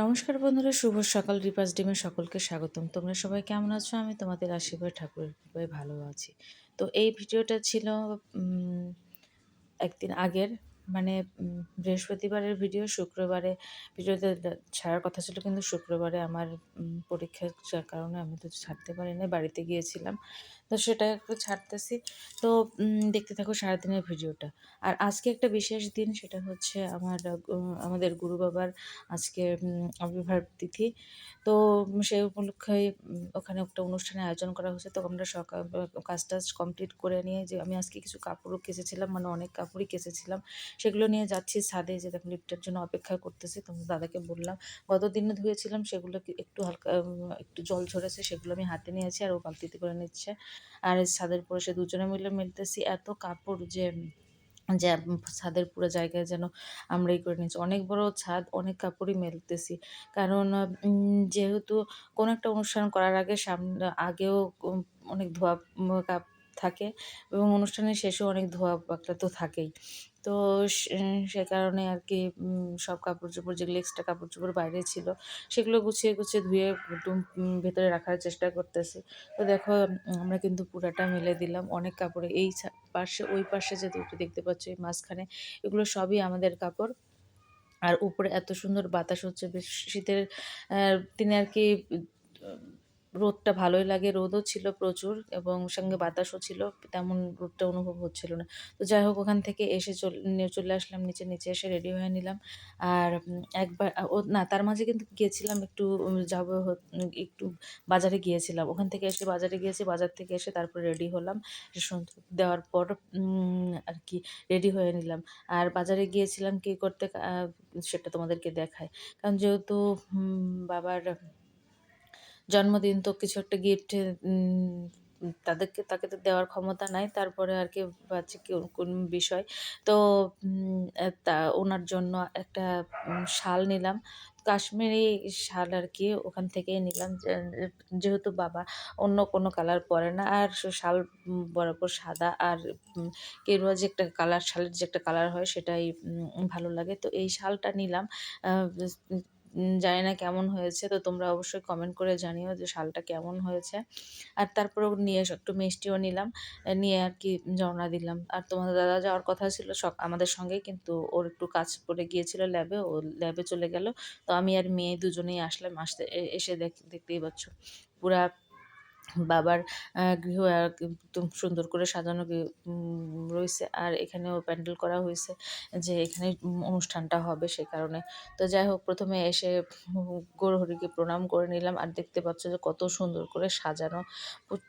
নমস্কার বন্ধুরা, শুভ সকাল। রিপাস ডিমে সকলকে স্বাগতম। তোমরা সবাই কেমন আছো? আমি তোমাদের আশীর্বাদ, ঠাকুরের কৃপায় ভালো আছি। তো এই ভিডিওটা ছিল একদিন আগের মানে বৃহস্পতিবারের ভিডিও, শুক্রবারে ভিডিওতে ছাড়ার কথা ছিল কিন্তু শুক্রবারে আমার পরীক্ষার কারণে আমি তো ছাড়তে পারিনি, বাড়িতে গিয়েছিলাম। তো সেটা একটু ছাড়তেছি। তো দেখতে থাকো সারাদিনের ভিডিওটা। আর আজকে একটা বিশেষ দিন, সেটা হচ্ছে আমার আমাদের গুরু বাবার আজকে আবির্ভাব তিথি। তো সেই উপলক্ষে ওখানে একটা অনুষ্ঠানের আয়োজন করা হয়েছে। তো আমরা সকাল কাজ টাজ কমপ্লিট করে নিয়ে যে, আমি আজকে কিছু কাপড়ও কেচেছিলাম মানে অনেক কাপড়ই কেচেছিলাম। সেগুলো নিয়ে যাচ্ছি ছাদে যে দেখো লিফটের জন্য অপেক্ষা করতেছি। তো দাদাকে বললাম গত দিনে ধুয়েছিলাম সেগুলো একটু হালকা একটু জল ঝরেছে, সেগুলো আমি হাতে নিয়েছি আর ও বালতিতে করে নিচ্ছে। আর ছাদের পরে সে দুজনে মিলে মেলতেছি, এত কাপড় যে যে ছাদের পুরো জায়গায় যেন আমরা ই করে নিয়েছি। অনেক বড় ছাদ, অনেক কাপড়ই মেলতেছি। কারণ যেহেতু কোনো একটা অনুষ্ঠান করার আগে সামনে আগেও অনেক ধোয়া কাপ থাকে এবং অনুষ্ঠানের শেষেও অনেক ধোয়া পাকড়া তো থাকেই। তো সে কারণে আর কি সব কাপড় চোপড় যেগুলো এক্সট্রা কাপড় চোপড় বাইরে ছিল, সেগুলো গুছিয়ে গুছিয়ে ধুয়ে একটু ভেতরে রাখার চেষ্টা করতেছি। তো দেখো, আমরা কিন্তু পুরাটা মেলে দিলাম, অনেক কাপড়ে। এই পাশে, ওই পাশে যে দুটো দেখতে পাচ্ছ, এই মাঝখানে, এগুলো সবই আমাদের কাপড়। আর উপরে এত সুন্দর বাতাস হচ্ছে, বেশ শীতের তিনি আর কি রোদটা ভালোই লাগে, রোদও ছিল প্রচুর এবং সঙ্গে বাতাসও ছিল, তেমন রোদটা অনুভব হচ্ছিল না। তো যাই হোক, ওখান থেকে এসে চল- আসলাম, নিচে নিচে এসে রেডি হয়ে নিলাম। আর একবার ও, না, তার মাঝে কিন্তু গিয়েছিলাম একটু যাব একটু বাজারে গিয়েছিলাম। ওখান থেকে এসে বাজারে গিয়েছি, বাজার থেকে এসে তারপর রেডি হলাম। দেওয়ার পর আর কি রেডি হয়ে নিলাম। আর বাজারে গিয়েছিলাম কি করতে সেটা তোমাদেরকে দেখায়। কারণ যেহেতু বাবার জন্মদিন তো কিছু একটা গিফট তাদেরকে, তাকে তো দেওয়ার ক্ষমতা নাই। তারপরে আর কি কি, কোন বিষয়। তো তা, ওনার জন্য একটা শাল নিলাম। কাশ্মীরি শাল আর কি ওখান থেকেই নিলাম। যেহেতু বাবা অন্য কোনো কালার পরে না, আর শাল বরাবর সাদা, আর কেরুয়া যে একটা কালার শালের যে একটা কালার হয় সেটাই ভালো লাগে। তো এই শালটা নিলাম। জানি না কেমন হয়েছে, তো তোমরা অবশ্যই কমেন্ট করে জানিও যে শালটা কেমন হয়েছে। আর তারপরেও নিয়ে একটু মিষ্টিও নিলাম নিয়ে আর কি জওনা দিলাম। আর তোমাদের দাদা যাওয়ার কথা ছিল সব আমাদের সঙ্গে, কিন্তু ওর একটু কাজ পড়ে গিয়েছিল ল্যাবে ও ল্যাবে চলে গেল। তো আমি আর মেয়ে দুজনেই আসলাম, আসতে এসে দেখ, দেখতেই পাচ্ছ। পুরা বাবার গৃহ সুন্দর করে সাজানো রয়েছে। আর এখানেও প্যান্ডেল করা হয়েছে যে এখানে অনুষ্ঠানটা হবে সে কারণে। তো যাই হোক, প্রথমে এসে গৌরহরিকে প্রণাম করে নিলাম। আর দেখতে পাচ্ছ যে কত সুন্দর করে সাজানো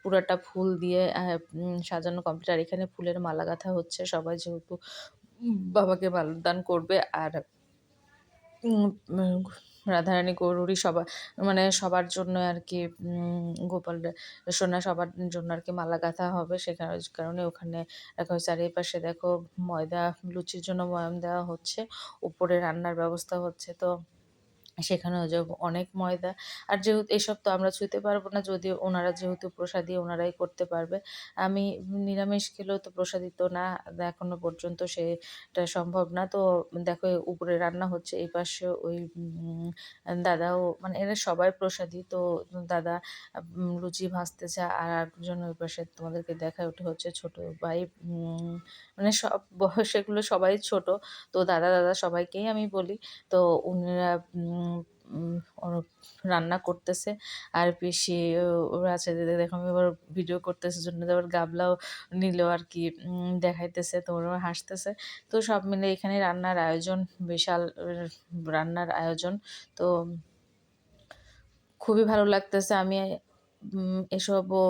পুরাটা ফুল দিয়ে সাজানো কমপ্লিট আর এখানে ফুলের মালা গাঁথা হচ্ছে। সবাই যেহেতু বাবাকে মালদান করবে। আর রাধারানী গৌরী সবার মানে সবার জন্য আর কি গোপাল সোনা সবার জন্য আর কি মালা গাঁথা হবে সে কারণে ওখানে রাখা হয়েছে। আর এই পাশে দেখো ময়দা, লুচির জন্য ময়াম দেওয়া হচ্ছে। উপরে রান্নার ব্যবস্থা হচ্ছে। তো সেখানেও যে অনেক ময়দা। আর যেহেতু এসব তো আমরা ছুঁতে পারব না, যদিও ওনারা যেহেতু প্রসাদী ওনারাই করতে পারবে। আমি নিরামিষ খেলেও তো প্রসাদী তো না এখনও পর্যন্ত সেটা সম্ভব না। তো দেখো উপরে রান্না হচ্ছে, এই পাশে ওই দাদাও মানে এরা সবাই প্রসাদী। তো দাদা লুচি ভাজতেছে, আর একজন ওই পাশে তোমাদেরকে দেখায় ওঠে হচ্ছে ছোট ভাই মানে সব বয়সেগুলো সবাই ছোট। তো দাদা দাদা সবাইকেই আমি বলি। তো উনারা রান্না করতেছে। আর পিসি ওরা আছে দেখো এবার ভিডিও করতেছে, জন্য আবার গাবলাও নিল আর কি দেখাইতেছে তো ওরা হাসতেছে। তো সব মিলে এখানে রান্নার আয়োজন, বিশাল, রান্নার আয়োজন। তো খুবই ভালো লাগতেছে। আমি উম, এসবও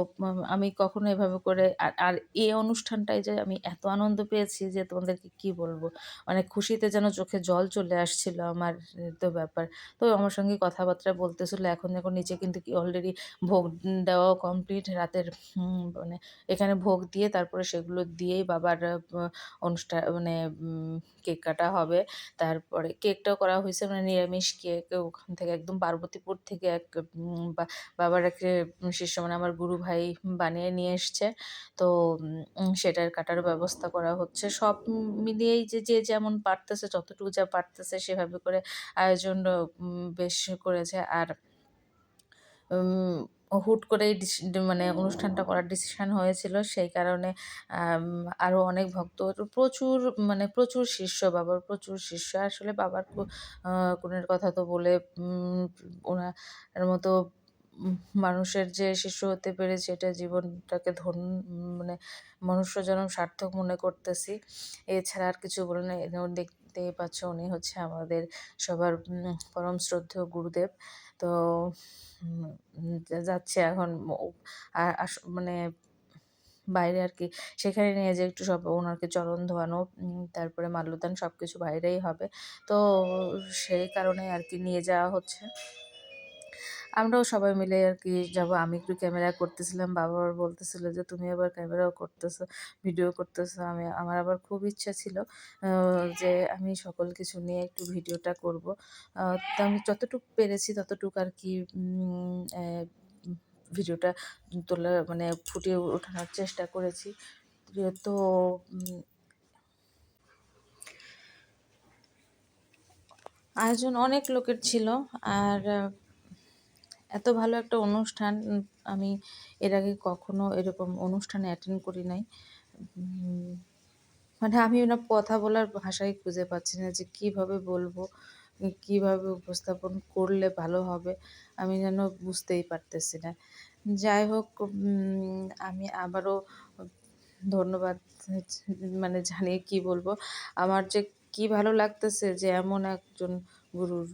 আমি কখনো এভাবে করে আর আর এই অনুষ্ঠানটায় যে আমি এত আনন্দ পেয়েছি যে তোমাদেরকে কি বলব? মানে খুশিতে যেন চোখে জল চলে আসছিল আমার তো ব্যাপার। তো আমার সঙ্গে কথাবার্তা বলতেছিল এখন দেখো নিচে কিন্তু কি অলরেডি ভোগ দেওয়াও কমপ্লিট রাতের মানে এখানে ভোগ দিয়ে তারপরে সেগুলো দিয়েই বাবার অনুষ্ঠান মানে কেক কাটা হবে। তারপরে কেকটাও করা হয়েছে মানে নিরামিষ কেক ওখান থেকে একদম পার্বতীপুর থেকে এক বাবার এক শিষ্য মানে আমার গুরু ভাই বানিয়ে নিয়ে এসছে। তো সেটার কাটার ব্যবস্থা করা হচ্ছে। সব মিলিয়েই যে যে যেমন পারতেছে যতটুকু যা পারতেছে সেভাবে করে আয়োজন বেশ করেছে। আর হুট ডিস- মানে অনুষ্ঠানটা করার ডিসিশন হয়েছিল। সেই কারণে আরও অনেক ভক্ত প্রচুর মানে প্রচুর শিষ্য বাবার প্রচুর শিষ্য। আসলে বাবার কু- আহ, গুণের কথা তো বলে ওনার মতো মানুষের যে শিশু হতে পেরেছে, এটা জীবনটাকে ধন্য মানে মনুষ্য জন্ম সার্থক মনে করতেছি। এছাড়া আর কিছু বলে না দেখতেই পাচ্ছ উনি হচ্ছে আমাদের সবার পরম শ্রদ্ধেয় গুরুদেব। তো যাচ্ছে এখন মানে বাইরে আর কি, সেখানে নিয়ে যে একটু সব ওনাকে চরণ ধোয়ানো তারপরে মাল্যদান সব কিছু বাইরেই হবে। তো, সেই কারণে আর কি নিয়ে যাওয়া হচ্ছে। আমরাও সবাই মিলে আর কি যাব। আমি একটু ক্যামেরা করতেছিলাম, বাবা আবার বলতেছিল যে, তুমি আবার ক্যামেরাও করতেছো ভিডিও করতেছো। আমি, আমার আবার খুব ইচ্ছা ছিল যে আমি সকল কিছু নিয়ে একটু ভিডিওটা করব। তো আমি যতটুকু পেরেছি ততটুকু আর কি ভিডিওটা তোলা মানে ফুটিয়ে ওঠানোর চেষ্টা করেছি। তো আয়োজন অনেক লোকের ছিল, আর এত ভালো একটা অনুষ্ঠান আমি এর আগে কখনো এরকম অনুষ্ঠানে অ্যাটেন্ড করি নাই। মানে আমি ওনার কথা বলার ভাষাই খুঁজে পাচ্ছি না যে কীভাবে বলব, কীভাবে উপস্থাপন করলে ভালো হবে, আমি যেন বুঝতেই পারতেছি না। যাই হোক আমি আবারও ধন্যবাদ মানে জানিয়ে কি বলব, আমার যে কি ভালো লাগতেছে যে এমন একজন গুরুর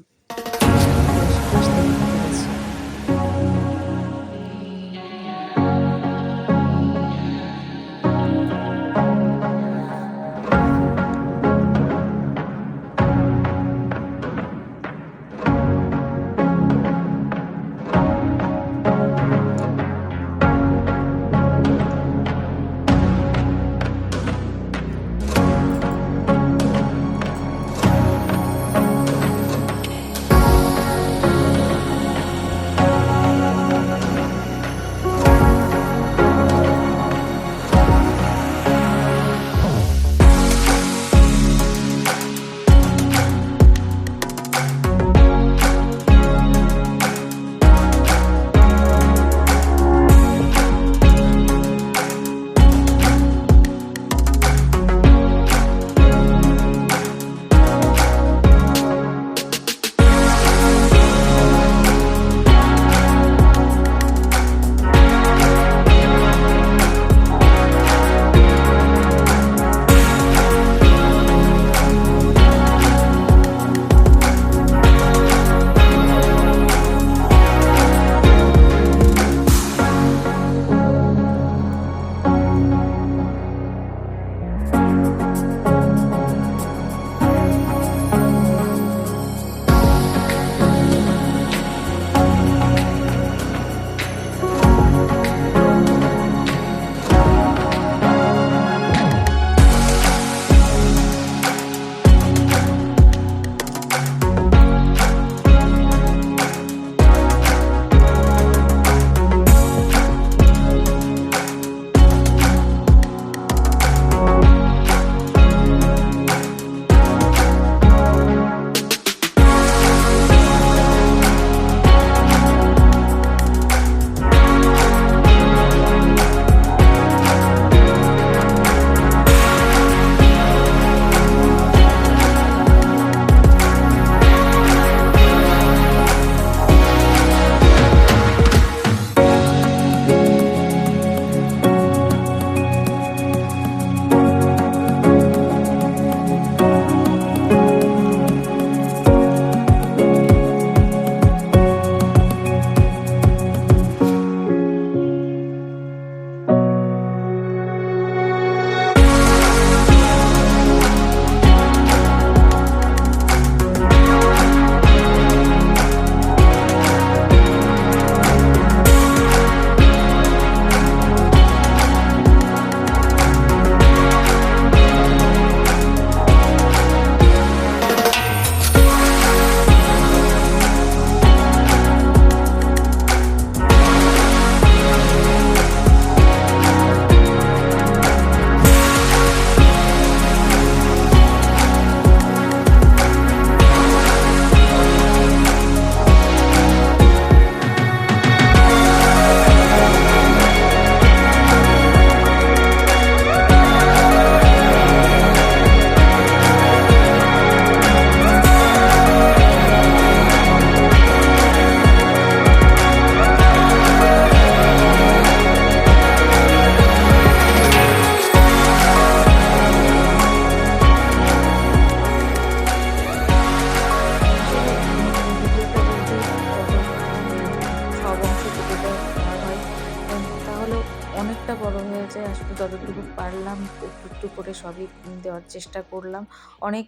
সবই দেওয়ার চেষ্টা করলাম। অনেক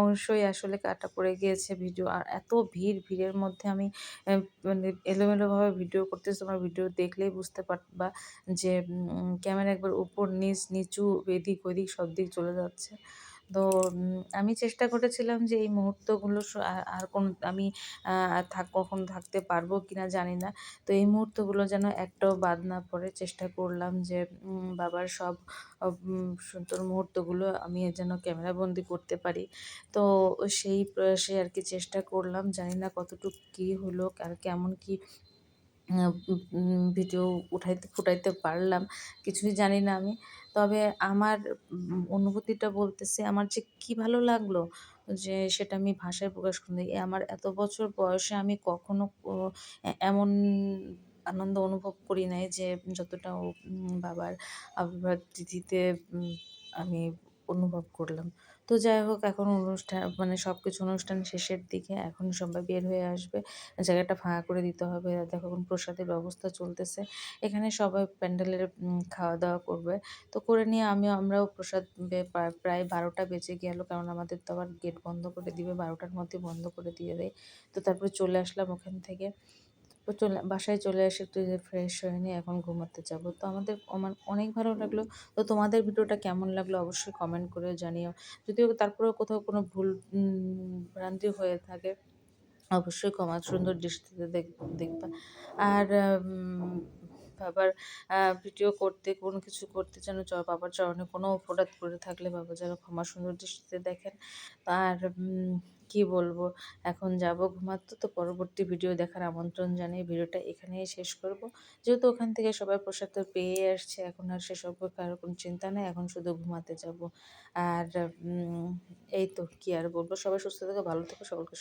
অংশই আসলে কাটা পড়ে গিয়েছে ভিডিও। আর এত ভিড়, ভিড়ের মধ্যে আমি মানে এলোমেলোভাবে ভিডিও করতেছি। তোমার ভিডিও দেখলেই বুঝতে পারবা যে ক্যামেরা একবার উপর, নিচ, নিচু, এদিক, ওদিক সব দিক চলে যাচ্ছে। তো আমি চেষ্টা করেছিলাম যে এই মুহূর্তগুলো আর কোন, আমি থাক, কখন থাকতে পারব কিনা জানি না। তো এই মুহূর্তগুলো যেন একটাও বাদ না পড়ে, চেষ্টা করলাম যে বাবার সব সুন্দর মুহূর্তগুলো আমি যেন ক্যামেরা বন্দি করতে পারি। তো সেই প্রয়াসে আর কি চেষ্টা করলাম, জানি না কতটুকু কী হলো, আর কেমন কি ভিডিও উঠাইতে, ফুটাইতে পারলাম, কিছুই জানি না আমি। তবে আমার অনুভূতিটা বলতেছে আমার যে কি ভালো লাগল যে সেটা আমি ভাষায় প্রকাশ করতে আমার এত বছর বয়সে আমি কখনো এমন আনন্দ অনুভব করি নাই যে যতটা বাবার আবির্ভাব তিথিতে আমি অনুভব করলাম। তো যাই হোক, এখন অনুষ্ঠান মানে সব কিছু অনুষ্ঠান শেষের দিকে এখন সবাই বের হয়ে আসবে। জায়গাটা ফাঁকা করে দিতে হবে। দেখো এখন প্রসাদের ব্যবস্থা চলতেছে। এখানে সবাই প্যান্ডেলের খাওয়া দাওয়া করবে। তো করে নিয়ে আমিও, আমরাও প্রসাদ প্রায় বারোটা বেজে গেল। কারণ আমাদের তো আবার গেট বন্ধ করে দিবে। বারোটার মধ্যে বন্ধ করে দিয়ে দেয়। তো তারপরে চলে আসলাম ওখান থেকে। তো চলে, বাসায় চলে আসে একটু ফ্রেশ হয়ে নিয়ে এখন ঘুমাতে যাব। তো আমাদের আমার অনেক ভালো লাগল। তো তোমাদের ভিডিওটা কেমন লাগল অবশ্যই কমেন্ট করে জানিও। যদিও তারপরেও কোথাও কোনো ভুল ভ্রান্তি হয়ে থাকে, অবশ্যই ক্ষমা সুন্দর দৃষ্টিতে দেখ, দেখবা। আর বাবার ভিডিও করতে, কোনো কিছু করতে যেন বাবার চরণে কোনো অপরাধ করে থাকলে বাবা যেন ক্ষমা সুন্দর দৃষ্টিতে দেখেন। আর কি বলব, এখন যাব ঘুমাতে, তো পরবর্তী ভিডিও দেখার আমন্ত্রণ জানিয়ে ভিডিওটা এখানেই শেষ করব। যেহেতু ওখান থেকে সবাই প্রসাদ তো পেয়ে আসছে, এখন আর সেসব কারোর কোনো চিন্তা নেই, এখন শুধু ঘুমাতে যাব। আর এই তো, কি আর বলব, সবাই সুস্থ থেকো, ভালো থেকো, সকলকে